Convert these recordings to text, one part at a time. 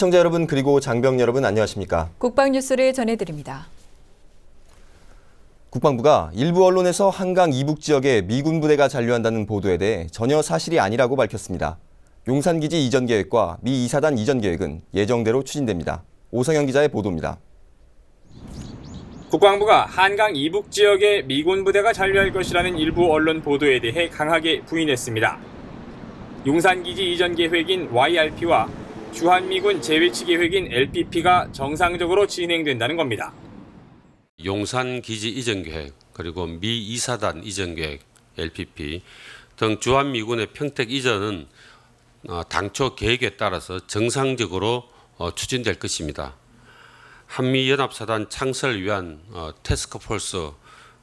시청자 여러분 그리고 장병 여러분 안녕하십니까? 국방 뉴스를 전해드립니다. 국방부가 일부 언론에서 한강 이북 지역에 미군 부대가 잔류한다는 보도에 대해 전혀 사실이 아니라고 밝혔습니다. 용산기지 이전 계획과 미 이사단 이전 계획은 예정대로 추진됩니다. 오성영 기자의 보도입니다. 국방부가 한강 이북 지역에 미군 부대가 잔류할 것이라는 일부 언론 보도에 대해 강하게 부인했습니다. 용산기지 이전 계획인 YRP와 주한미군 재배치 계획인 LPP가 정상적으로 진행된다는 겁니다. 용산 기지 이전 계획 그리고 미 이사단 이전 계획 LPP 등 주한 미군의 평택 이전은 어, 당초 계획에 따라서 정상적으로 어, 추진될 것입니다. 한미 연합사단 창설을 위한 어, 태스크포스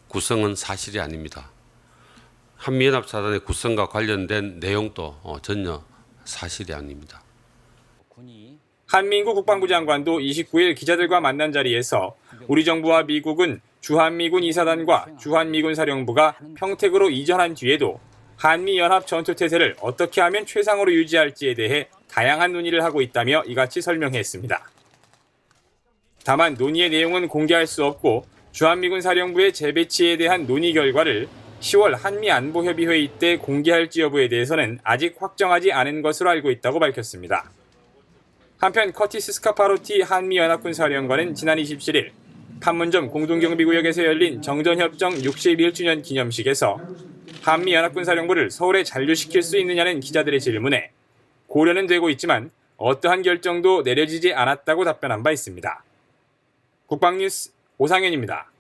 구성은 사실이 아닙니다. 한미 연합사단의 구성과 관련된 내용도 어, 전혀 사실이 아닙니다. 한민구 국방부 장관도 29일 기자들과 만난 자리에서 우리 정부와 미국은 주한미군 이사단과 주한미군 사령부가 평택으로 이전한 뒤에도 한미연합 전투태세를 어떻게 하면 최상으로 유지할지에 대해 다양한 논의를 하고 있다며 이같이 설명했습니다. 다만 논의의 내용은 공개할 수 없고 주한미군 사령부의 재배치에 대한 논의 결과를 10월 한미안보협의회의 때 공개할지 여부에 대해서는 아직 확정하지 않은 것으로 알고 있다고 밝혔습니다. 한편 커티스 스카파로티 한미연합군 사령관은 지난 27일 판문점 공동경비구역에서 열린 정전협정 61주년 기념식에서 한미연합군 사령부를 서울에 잔류시킬 수 있느냐는 기자들의 질문에 고려는 되고 있지만 어떠한 결정도 내려지지 않았다고 답변한 바 있습니다. 국방뉴스 오상현입니다.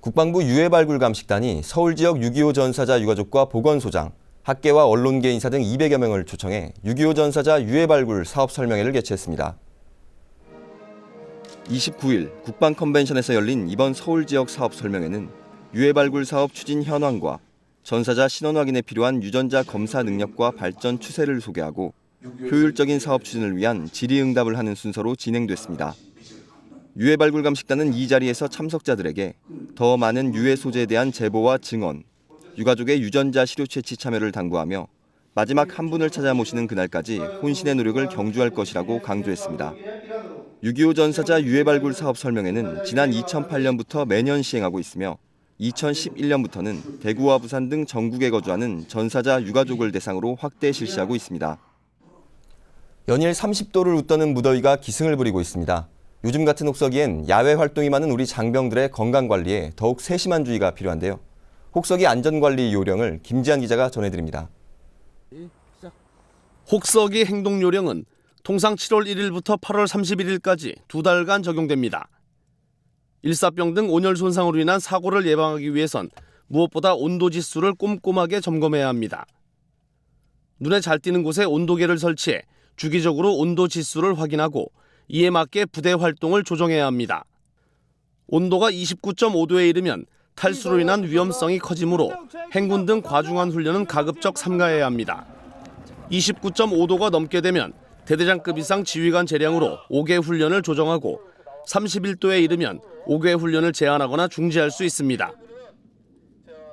국방부 유해발굴 감식단이 서울 지역 6.25 전사자 유가족과 보건소장, 학계와 언론계 인사 등 200여 명을 초청해 6.25 전사자 유해 발굴 사업 설명회를 개최했습니다. 29일 국방 컨벤션에서 열린 이번 서울 지역 사업 설명회는 유해 발굴 사업 추진 현황과 전사자 신원 확인에 필요한 유전자 검사 능력과 발전 추세를 소개하고 효율적인 사업 추진을 위한 질의응답을 하는 순서로 진행됐습니다. 유해 발굴 감식단은 이 자리에서 참석자들에게 더 많은 유해 소재에 대한 제보와 증언, 유가족의 유전자 시료 채취 참여를 당부하며 마지막 한 분을 찾아 모시는 그날까지 혼신의 노력을 경주할 것이라고 강조했습니다. 6.25 전사자 유해 발굴 사업 설명회는 지난 2008년부터 매년 시행하고 있으며 2011년부터는 대구와 부산 등 전국에 거주하는 전사자 유가족을 대상으로 확대 실시하고 있습니다. 연일 30도를 웃도는 무더위가 기승을 부리고 있습니다. 요즘 같은 혹서기엔 야외 활동이 많은 우리 장병들의 건강 관리에 더욱 세심한 주의가 필요한데요. 혹서기 안전관리 요령을 김지한 기자가 전해드립니다. 혹서기 행동 요령은 통상 7월 1일부터 8월 31일까지 두 달간 적용됩니다. 일사병 등 온열 손상으로 인한 사고를 예방하기 위해선 무엇보다 온도 지수를 꼼꼼하게 점검해야 합니다. 눈에 잘 띄는 곳에 온도계를 설치해 주기적으로 온도 지수를 확인하고 이에 맞게 부대 활동을 조정해야 합니다. 온도가 29.5도에 이르면 탈수로 인한 위험성이 커지므로 행군 등 과중한 훈련은 가급적 삼가해야 합니다. 29.5도가 넘게 되면 대대장급 이상 지휘관 재량으로 5개 훈련을 조정하고 31도에 이르면 5개 훈련을 제한하거나 중지할 수 있습니다.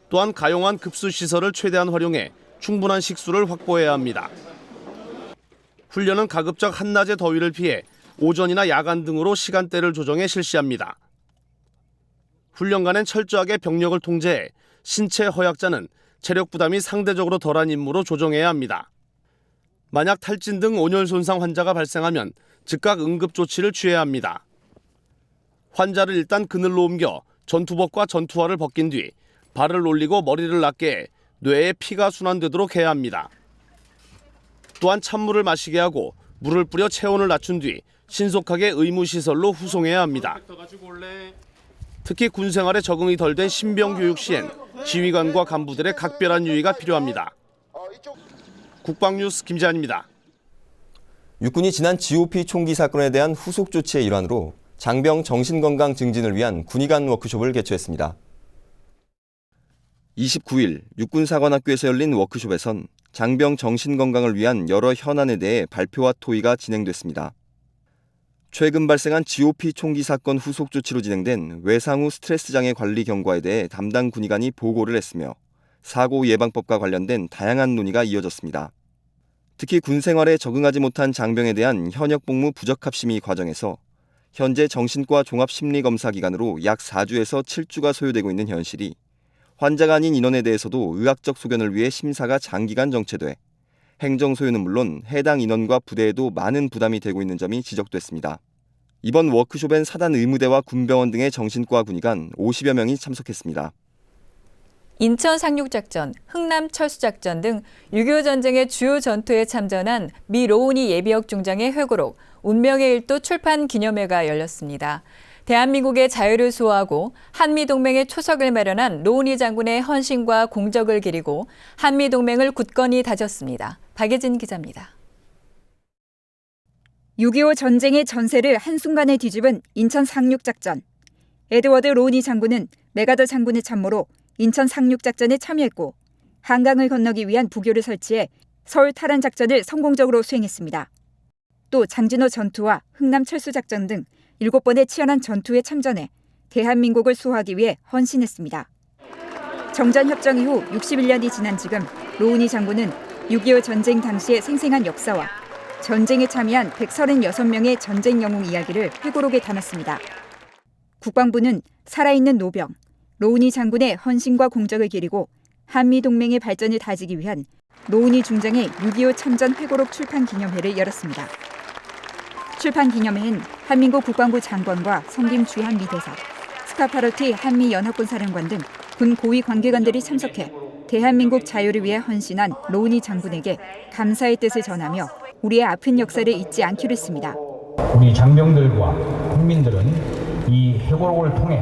또한 가용한 급수 시설을 최대한 활용해 충분한 식수를 확보해야 합니다. 훈련은 가급적 한낮의 더위를 피해 오전이나 야간 등으로 시간대를 조정해 실시합니다. 훈련간엔 철저하게 병력을 통제해 신체 허약자는 체력 부담이 상대적으로 덜한 임무로 조정해야 합니다. 만약 탈진 등 온열 손상 환자가 발생하면 즉각 응급 조치를 취해야 합니다. 환자를 일단 그늘로 옮겨 전투복과 전투화를 벗긴 뒤 발을 올리고 머리를 낮게 해 뇌에 피가 순환되도록 해야 합니다. 또한 찬물을 마시게 하고 물을 뿌려 체온을 낮춘 뒤 신속하게 의무시설로 후송해야 합니다. 특히 군 생활에 적응이 덜 된 신병 교육 시엔 지휘관과 간부들의 각별한 유의가 필요합니다. 국방뉴스 김재한입니다. 육군이 지난 GOP 총기 사건에 대한 후속 조치의 일환으로 장병 정신건강 증진을 위한 군의관 워크숍을 개최했습니다. 29일 육군사관학교에서 열린 워크숍에선 장병 정신건강을 위한 여러 현안에 대해 발표와 토의가 진행됐습니다. 최근 발생한 GOP 총기 사건 후속 조치로 진행된 외상후 스트레스 장애 관리 경과에 대해 담당 군의관이 보고를 했으며 사고 예방법과 관련된 다양한 논의가 이어졌습니다. 특히 군 생활에 적응하지 못한 장병에 대한 현역 복무 부적 합 심의 과정에서 현재 정신과 종합심리검사 기간으로 약 4주에서 7주가 소요되고 있는 현실이 환자가 아닌 인원에 대해서도 의학적 소견을 위해 심사가 장기간 정체돼 행정 소요는 물론 해당 인원과 부대에도 많은 부담이 되고 있는 점이 지적됐습니다. 이번 워크숍엔 사단 의무대와 군병원 등의 정신과 군의관 50여 명이 참석했습니다. 인천 상륙작전, 흥남 철수작전 등 6.25 전쟁의 주요 전투에 참전한 미 로우니 예비역 중장의 회고록 운명의 일도 출판 기념회가 열렸습니다. 대한민국의 자유를 수호하고 한미동맹의 초석을 마련한 로우니 장군의 헌신과 공적을 기리고 한미동맹을 굳건히 다졌습니다. 박예진 기자입니다. 6.25 전쟁의 전세를 한순간에 뒤집은 인천 상륙작전. 에드워드 로니 장군은 메가더 장군의 참모로 인천 상륙작전에 참여했고 한강을 건너기 위한 부교를 설치해 서울 탈환 작전을 성공적으로 수행했습니다. 또 장진호 전투와 흥남 철수 작전 등 7번의 치열한 전투에 참전해 대한민국을 수호하기 위해 헌신했습니다. 정전 협정 이후 61년이 지난 지금 로우니 장군은 6.25 전쟁 당시의 생생한 역사와 전쟁에 참여한 136명의 전쟁 영웅 이야기를 회고록에 담았습니다. 국방부는 살아있는 노병, 로우니 장군의 헌신과 공적을 기리고 한미 동맹의 발전을 다지기 위한 로우니 중장의 6.25 참전 회고록 출판 기념회를 열었습니다. 출판 기념회는 한민국 국방부 장관과 성김 주한미 대사, 스카파로티 한미 연합군 사령관 등 군 고위 관계관들이 참석해 대한민국 자유를 위해 헌신한 로우니 장군에게 감사의 뜻을 전하며 우리의 아픈 역사를 잊지 않기로 했습니다. 우리 장병들과 국민들은 이 해고록을 통해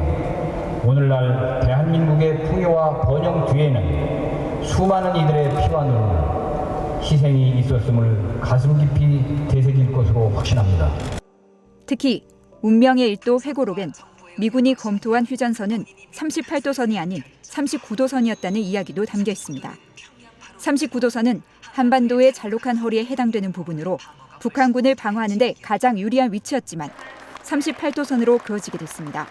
오늘날 대한민국의 풍요와 번영 뒤에는 수많은 이들의 피와 눈물, 희생이 있었음을 가슴 깊이 되새길 것으로 확신합니다. 특히 운명의 일도 회고록엔 미군이 검토한 휴전선은 38도선이 아닌 39도선이었다는 이야기도 담겨 있습니다. 39도선은 한반도의 잘록한 허리에 해당되는 부분으로 북한군을 방어하는 데 가장 유리한 위치였지만 38도선으로 그어지게 됐습니다.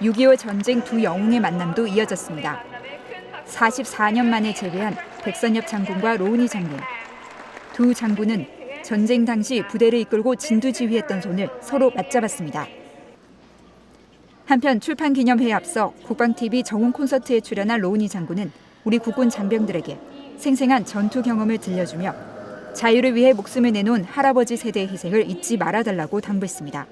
6.25 전쟁 두 영웅의 만남도 이어졌습니다. 44년 만에 재회한 백선엽 장군과 로운이 장군. 두 장군은 전쟁 당시 부대를 이끌고 진두지휘했던 손을 서로 맞잡았습니다. 한편 출판 기념회에 앞서 국방TV 정훈 콘서트에 출연한 로운이 장군은 우리 국군 장병들에게 생생한 전투 경험을 들려주며 자유를 위해 목숨을 내놓은 할아버지 세대의 희생을 잊지 말아달라고 당부했습니다.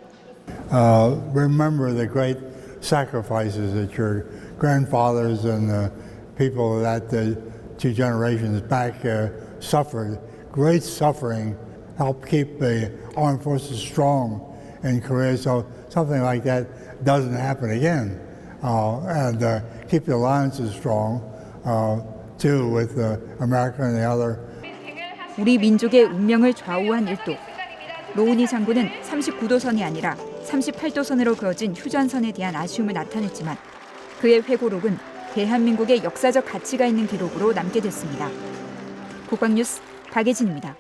uh, remember the great sacrifices that your grandfathers and the people that the two generations back uh, suffered. Great suffering helped keep the armed forces strong in Korea, so something like that doesn't happen again. Uh, and uh, keep the alliances strong, uh, too, with uh, America and the other 우리 민족의 운명을 좌우한 일도. 로운이 장군은 39도선이 아니라 38도선으로 그어진 휴전선에 대한 아쉬움을 나타냈지만 그의 회고록은 대한민국의 역사적 가치가 있는 기록으로 남게 됐습니다. 국방뉴스 박예진입니다.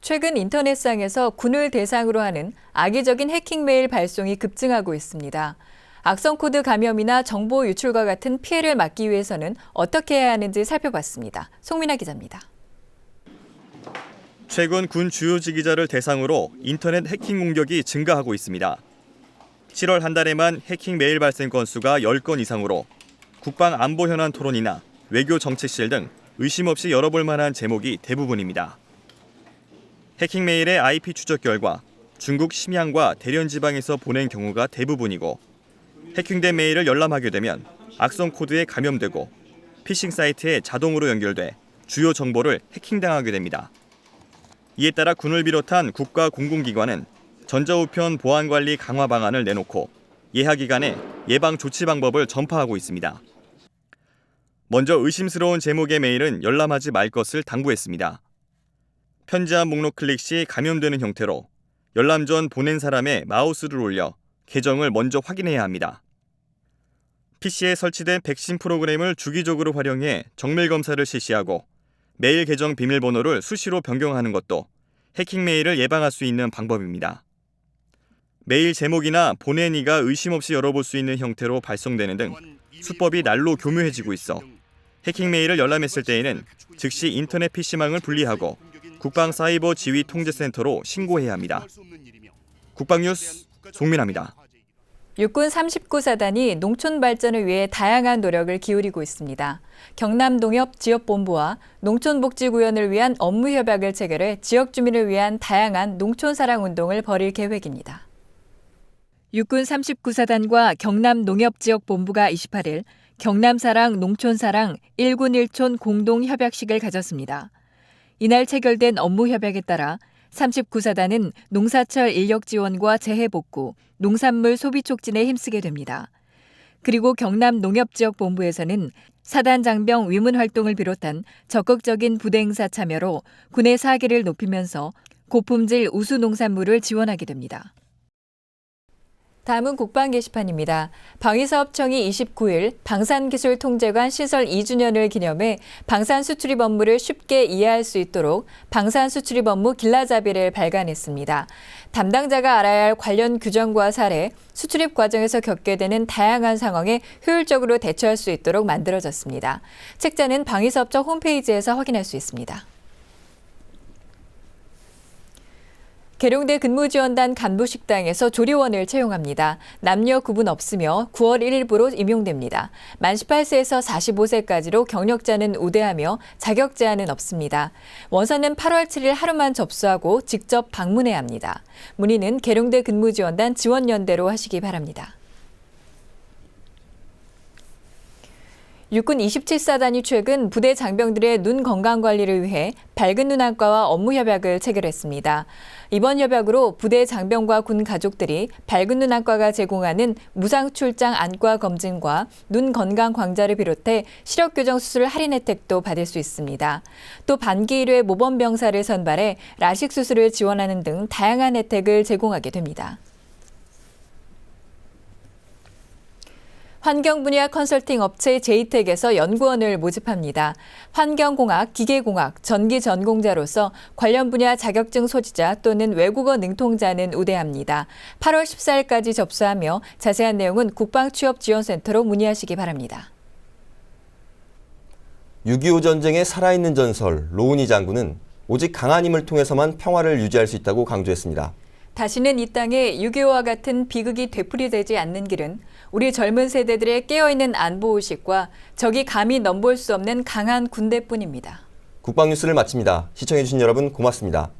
최근 인터넷상에서 군을 대상으로 하는 악의적인 해킹 메일 발송이 급증하고 있습니다. 악성 코드 감염이나 정보 유출과 같은 피해를 막기 위해서는 어떻게 해야 하는지 살펴봤습니다. 송민아 기자입니다. 최근 군 주요 지휘자를 대상으로 인터넷 해킹 공격이 증가하고 있습니다. 7월 한 달에만 해킹 메일 발생 건수가 10건 이상으로 국방 안보 현안 토론이나 외교 정책실 등 의심 없이 열어볼 만한 제목이 대부분입니다. 해킹 메일의 IP 추적 결과 중국 심양과 대련 지방에서 보낸 경우가 대부분이고 해킹된 메일을 열람하게 되면 악성 코드에 감염되고 피싱 사이트에 자동으로 연결돼 주요 정보를 해킹당하게 됩니다. 이에 따라 군을 비롯한 국가 공공기관은 전자우편 보안 관리 강화 방안을 내놓고 예하 기간에 예방 조치 방법을 전파하고 있습니다. 먼저 의심스러운 제목의 메일은 열람하지 말 것을 당부했습니다. 편지함 목록 클릭 시 감염되는 형태로 열람 전 보낸 사람의 마우스를 올려 계정을 먼저 확인해야 합니다. PC에 설치된 백신 프로그램을 주기적으로 활용해 정밀 검사를 실시하고 메일 계정 비밀번호를 수시로 변경하는 것도 해킹 메일을 예방할 수 있는 방법입니다. 메일 제목이나 보낸 이가 의심 없이 열어볼 수 있는 형태로 발송되는 등 수법이 날로 교묘해지고 있어 해킹 메일을 열람했을 때에는 즉시 인터넷 PC망을 분리하고 국방 사이버 지휘 통제센터로 신고해야 합니다. 국방뉴스 송민아입니다. 육군 39사단이 농촌 발전을 위해 다양한 노력을 기울이고 있습니다. 경남 농협 지역본부와 농촌복지구현을 위한 업무 협약을 체결해 지역 주민을 위한 다양한 농촌 사랑 운동을 벌일 계획입니다. 육군 39사단과 경남 농협지역본부가 28일 경남사랑 농촌사랑 1군 1촌 공동협약식을 가졌습니다. 이날 체결된 업무 협약에 따라 39사단은 농사철 인력 지원과 재해 복구, 농산물 소비 촉진에 힘쓰게 됩니다. 그리고 경남 농협지역본부에서는 사단 장병 위문 활동을 비롯한 적극적인 부대 행사 참여로 군의 사기를 높이면서 고품질 우수 농산물을 지원하게 됩니다. 다음은 국방 게시판입니다. 방위사업청이 29일 방산기술통제관 시설 2주년을 기념해 방산 수출입 업무를 쉽게 이해할 수 있도록 방산 수출입 업무 길라잡이를 발간했습니다. 담당자가 알아야 할 관련 규정과 사례, 수출입 과정에서 겪게 되는 다양한 상황에 효율적으로 대처할 수 있도록 만들어졌습니다. 책자는 방위사업청 홈페이지에서 확인할 수 있습니다. 계룡대 근무지원단 간부식당에서 조리원을 채용합니다. 남녀 구분 없으며 9월 1일부로 임용됩니다. 만 18세에서 45세까지로 경력자는 우대하며 자격 제한은 없습니다. 원서는 8월 7일 하루만 접수하고 직접 방문해야 합니다. 문의는 계룡대 근무지원단 지원연대로 하시기 바랍니다. 육군 27사단이 최근 부대 장병들의 눈 건강 관리를 위해 밝은 눈안과와 업무 협약을 체결했습니다. 이번 협약으로 부대 장병과 군 가족들이 밝은 눈안과가 제공하는 무상 출장 안과 검진과 눈 건강 광자를 비롯해 시력 교정 수술 할인 혜택도 받을 수 있습니다. 또 반기 1회 모범 병사를 선발해 라식 수술을 지원하는 등 다양한 혜택을 제공하게 됩니다. 환경 분야 컨설팅 업체 제이텍에서 연구원을 모집합니다. 환경공학, 기계공학, 전기 전공자로서 관련 분야 자격증 소지자 또는 외국어 능통자는 우대합니다. 8월 14일까지 접수하며 자세한 내용은 국방취업지원센터로 문의하시기 바랍니다. 6.25 전쟁의 살아있는 전설 로운이 장군은 오직 강한 힘을 통해서만 평화를 유지할 수 있다고 강조했습니다. 다시는 이 땅에 6.25와 같은 비극이 되풀이되지 않는 길은 우리 젊은 세대들의 깨어있는 안보의식과 적이 감히 넘볼 수 없는 강한 군대뿐입니다. 국방뉴스를 마칩니다. 시청해주신 여러분 고맙습니다.